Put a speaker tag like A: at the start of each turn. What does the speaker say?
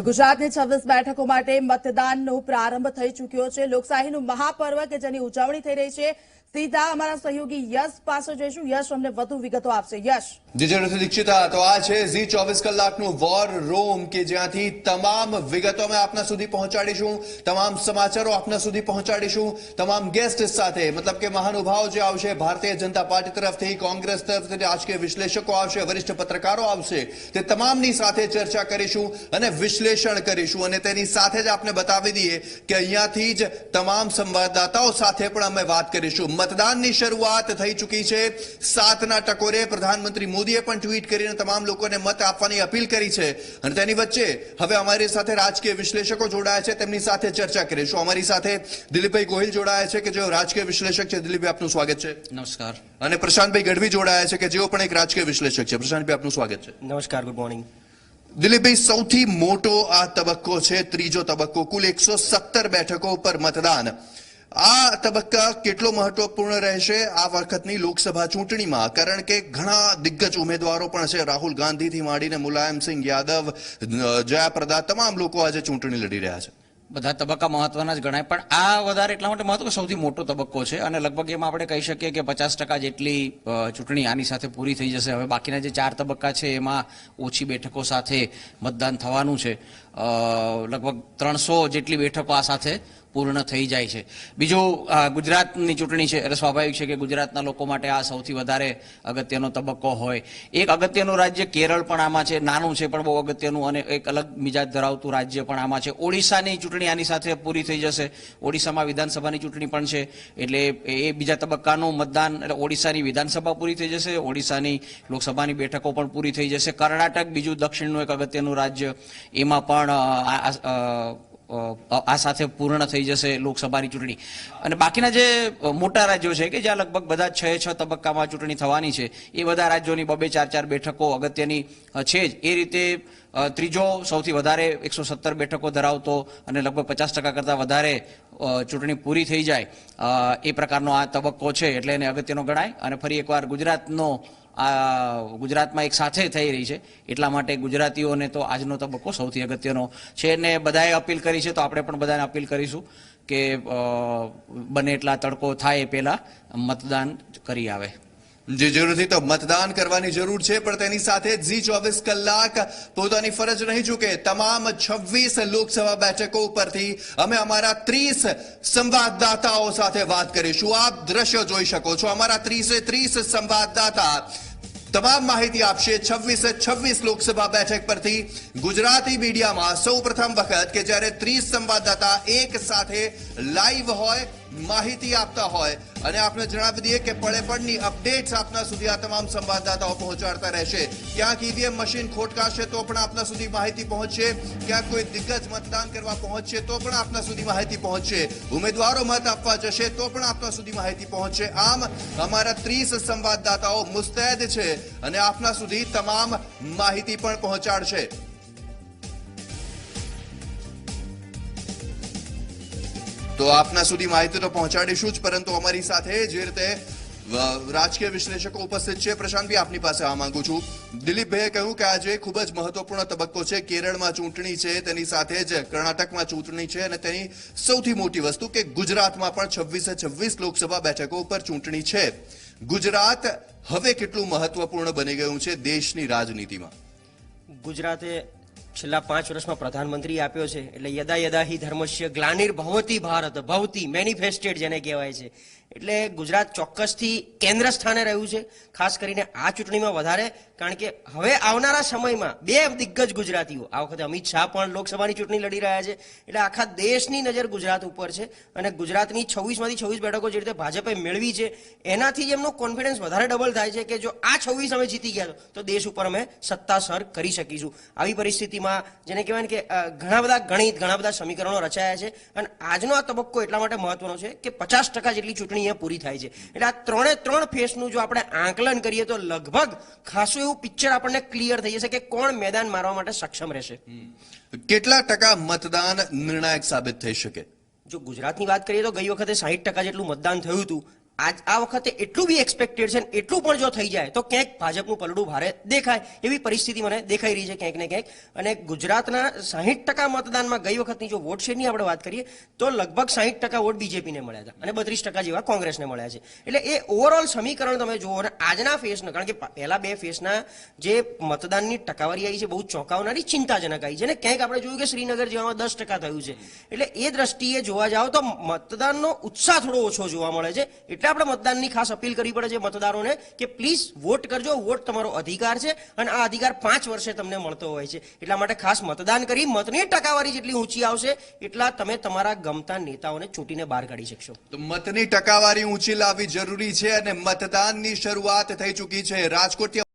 A: તો ગુજરાતની છવ્વીસ બેઠકો માટે મતદાનનો પ્રારંભ થઈ ચૂક્યો છે. લોકશાહીનું મહાપર્વ કે જેની ઉજવણી થઈ રહી છે સીધા અમારા સહયોગી યશ પાસે જઈશું. યશ અમને વધુ વિગતો આપશે. યશ.
B: જીજેરથી દીક્ષિતા. તો આ છે ઝી ચોવીસ કલાકનું વોર રૂમ કે જ્યાંથી તમામ વિગતો અમે આપના સુધી પહોંચાડીશું. તમામ સમાચારો આપના સુધી પહોંચાડીશું. તમામ ગેસ્ટ સાથે, મતલબ કે મહાનુભાવ જે આવશે, ભારતીય જનતા પાર્ટી તરફથી, કોંગ્રેસ તરફથી રાજકીય વિશ્લેષકો આવશે, વરિષ્ઠ પત્રકારો આવશે, તે તમામની સાથે ચર્ચા કરીશું અને વિશ્લેષણ કરીશું. અને તેની સાથે જ આપને બતાવી દઈએ કે અહીંયાથી જ તમામ સંવાદદાતાઓ સાથે પણ અમે વાત કરીશું. મતદાનની શરૂઆત થઈ ચૂકી છે. સાતના ટકોરે પ્રધાનમંત્રી મોદીએ પણ ટ્વીટ કરીને તમામ લોકોને મત આપવાની અપીલ કરી છે. અને તેની વચ્ચે હવે અમારી સાથે રાજકીય વિશ્લેષકો જોડાયા છે. તેમની સાથે ચર્ચા કરીશું. અમારી સાથે દિલીપભાઈ ગોહિલ જોડાયા છે કે જેઓ રાજકીય વિશ્લેષક છે. દિલીપભાઈ આપનું સ્વાગત છે.
C: નમસ્કાર.
B: અને પ્રશાંતભાઈ ગઢવી જોડાયા છે કે જેઓ પણ એક રાજકીય વિશ્લેષક છે. પ્રશાંતભાઈ આપનું સ્વાગત છે.
D: નમસ્કાર ગુડ મોર્નિંગ.
B: દિલીપભાઈ સૌથી મોટો આ તબક્કો છે ત્રીજો તબક્કો. કુલ એકસો સત્તર બેઠકો ઉપર મતદાન. આ તબક્કા કેટલો મહત્વપૂર્ણ રહેશે? આ વખતની લોકસભા ચૂંટણીમાં, કારણ કે ઘણા દિગ્ગજ ઉમેદવારો પણ છે. રાહુલ ગાંધીથી માંડીને મુલાયમસિંહ યાદવ જયાપ્રદા, તમામ લોકો આજે ચૂંટણી લડી રહ્યા છે.
C: બધા તબક્કા મહત્વના જ ગણાય. પણ આ વધારે એટલા માટે મહત્વ સૌથી મોટો તબક્કો છે. અને લગભગ એમાં આપણે કહી શકીએ કે પચાસ ટકા જેટલી ચૂંટણી આની સાથે પૂરી થઈ જશે. હવે બાકીના જે ચાર તબક્કા છે, એમાં ઓછી બેઠકો સાથે મતદાન થવાનું છે. લગભગ ત્રણસો જેટલી બેઠકો આ સાથે પૂર્ણ થઈ જાય છે. બીજું ગુજરાતની ચૂંટણી છે, એટલે સ્વાભાવિક છે કે ગુજરાતના લોકો માટે આ સૌથી વધારે અગત્યનો તબક્કો હોય. એક અગત્યનું રાજ્ય કેરળ પણ આમાં છે, નાનું છે પણ બહુ અગત્યનું અને એક અલગ મિજાજ ધરાવતું રાજ્ય પણ આમાં છે. ઓડિશાની ચૂંટણી આની સાથે પૂરી થઈ જશે. ઓડિશામાં વિધાનસભાની ચૂંટણી પણ છે, એટલે એ બીજા તબક્કાનું મતદાન, એટલે ઓડિશાની વિધાનસભા પૂરી થઈ જશે, ઓડિશાની લોકસભાની બેઠકો પણ પૂરી થઈ જશે. કર્ણાટક બીજું દક્ષિણનું એક અગત્યનું રાજ્ય. એમાં પણ આ- સાથે પૂર્ણ થઈ જશે લોકસભાની ચૂંટણી. અને બાકીના જે મોટા રાજ્યો છે કે જ્યાં લગભગ બધા છ છ તબક્કામાં ચૂંટણી થવાની છે, એ બધા રાજ્યોની બબે ચાર ચાર બેઠકો અગત્યની છે જ. એ રીતે ત્રીજો સૌથી વધારે એકસો સત્તર બેઠકો ધરાવતો અને લગભગ પચાસ ટકા કરતાં વધારે ચૂંટણી પૂરી થઈ જાય એ પ્રકારનો આ તબક્કો છે. એટલે એને અગત્યનો ગણાય. અને ફરી એકવાર ગુજરાતનો આ ગુજરાતમાં એક સાથે થઈ રહી છે. એટલા માટે ગુજરાતીઓને તો આજનો તબક્કો સૌથી અગત્યનો છે ને બધાએ અપીલ કરી છે તો આપણે પણ બધાને અપીલ કરીશું કે બને એટલા તડકો થાય એ પહેલાં મતદાન કરી આવે.
B: જે જરૂરથી તો મતદાન કરવાની જરૂર છે પણ તેની સાથે જ ઝી ચોવીસ કલાક પોતાની ફરજ નહીં ચૂકે તમામ છવ્વીસ લોકસભા બેઠકો ઉપરથી અમે અમારા ત્રીસ સંવાદદાતાઓ સાથે વાત કરીશું આપ દ્રશ્યો જોઈ શકો છો અમારા ત્રીસે ત્રીસ સંવાદદાતા તમામ માહિતી આપશે છવ્વીસે છવ્વીસ લોકસભા બેઠક પરથી ગુજરાતી મીડિયામાં સૌ પ્રથમ વખત કે જ્યારે ત્રીસ સંવાદદાતા એક સાથે લાઈવ હોય માહિતી આપતા હોય અને આપને જણાવી દઈએ કે પડની અપડેટ્સ આપના સુધી આ તમામ સંવાદદાતાઓ પહોંચાડતા રહેશે. ક્યાંક ઈવીએમ મશીન ખોટકાશે તો પણ આપના સુધી માહિતી પહોંચશે. ક્યાંક કોઈ દિગ્ગજ મતદાન કરવા પહોંચશે તો પણ આપના સુધી માહિતી પહોંચશે. ઉમેદવારો મત આપવા જશે તો પણ આપના સુધી માહિતી પહોંચશે. આમ, અમારા ત્રીસ સંવાદદાતાઓ મુસ્તૈદ છે અને આપના સુધી તમામ માહિતી પણ પહોંચાડશે. તો આપના સુધી માહિતી તો પહોંચાડીશું જ, પરંતુ અમારી સાથે જે રીતે રાજકીય વિશ્લેષકો ઉપસ્થિત છે પ્રશાંતભાઈ આપની પાસે આ માંગુ છું. દિલીપભાઈએ કહ્યું કે આજે ખૂબ જ મહત્વપૂર્ણ તબક્કો છે. કેરળમાં ચૂંટણી છે, તેની સાથે જ કર્ણાટકમાં ચૂંટણી છે અને તેની સૌથી મોટી વસ્તુ કે ગુજરાતમાં પણ છવ્વીસે છવ્વીસ લોકસભા બેઠકો ઉપર ચૂંટણી છે. ગુજરાત હવે કેટલું મહત્વપૂર્ણ બની ગયું છે દેશની રાજનીતિમાં?
D: ગુજરાતે છેલ્લા પાંચ વર્ષમાં પ્રધાનમંત્રી આપ્યો છે. એટલે યદા યદા હિ ધર્મસ્ય ગ્લાનિર ભવતી ભારત, ભવતી મેનિફેસ્ટેડ જેને કહેવાય છે. એટલે ગુજરાત ચોક્કસથી કેન્દ્ર સ્થાને રહ્યું છે. ખાસ કરીને આ ચૂંટણીમાં વધારે કારણ કે હવે આવનારા સમયમાં બે દિગ્ગજ ગુજરાતીઓ, આ વખતે અમિત શાહ પણ લોકસભાની ચૂંટણી લડી રહ્યા છે, એટલે આખા દેશની નજર ગુજરાત ઉપર છે અને ગુજરાતની છવ્વીસમાંથી છવ્વીસ બેઠકો જે રીતે ભાજપે મેળવી છે, એનાથી જ એમનો કોન્ફિડન્સ વધારે ડબલ થાય છે કે જો આ છવ્વીસ અમે જીતી ગયા તો દેશ ઉપર અમે સત્તા સર કરી શકીશું. આવી પરિસ્થિતિમાં જેને કહેવાય ને કે ઘણા બધા ગણિત, ઘણા બધા સમીકરણો રચાયા છે અને આજનો આ તબક્કો એટલા માટે મહત્વનો છે કે પચાસ ટકા જેટલી ચૂંટણી અહીંયા પૂરી થાય છે. એટલે આ ત્રણે ત્રણ ફેસનું જો આપણે આંકલન કરીએ તો લગભગ ખાસું એવું પિક્ચર આપણને ક્લિયર થઈ જશે કે કોણ મેદાન મારવા માટે સક્ષમ રહેશે.
B: કેટલા ટકા મતદાન નિર્ણાયક સાબિત થઈ શકે?
D: જો ગુજરાતની વાત કરીએ તો ગઈ વખતે સાહીઠ ટકા જેટલું મતદાન થયું હતું આજ આ વખતે એટલું બી એક્સપેક્ટેડ છે એટલું પણ જો થઈ જાય, તો ક્યાંક ભાજપનું પલડું ભારે દેખાય. એવી પરિસ્થિતિ મને દેખાઈ રહી છે ક્યાંક ને ક્યાંક. અને ગુજરાતના સાહીઠ ટકા મતદાનમાં ગઈ વખતની જો વોટ શેરની આપણે વાત કરીએ, તો લગભગ સાહીઠ ટકા વોટ બીજેપીને મળ્યા હતા અને બત્રીસ ટકા જેવા કોંગ્રેસને મળ્યા છે. એટલે એ ઓવરઓલ સમીકરણ તમે જુઓ અને આજના ફેસના કારણ કે પહેલા બે ફેસના જે મતદાનની ટકાવારી આવી છે, બહુ ચોંકાવનારી, ચિંતાજનક આવી છે. અને ક્યાંક આપણે જોયું કે શ્રીનગર જેવામાં દસ ટકા થયું છે. એટલે એ દ્રષ્ટિએ જોવા જાઓ તો મતદાનનો ઉત્સાહ થોડો ઓછો જોવા મળે છે. એટલે આપણે મતદાનની ખાસ અપીલ કરવી પડે છે મતદારોને કે પ્લીઝ વોટ કરજો. વોટ તમારો અધિકાર છે અને આ અધિકાર પાંચ વર્ષે તમને મળતો હોય છે. એટલા માટે ખાસ મતદાન કરી મતની ટકાવારી જેટલી ઊંચી આવશે, એટલા તમે તમારા ગમતા નેતાઓને ચૂંટીને બહાર કાઢી શકશો.
B: તો મતની ટકાવારી ઊંચી લાવવી જરૂરી છે અને મતદાનની શરૂઆત થઈ ચૂકી છે. રાજકોટથી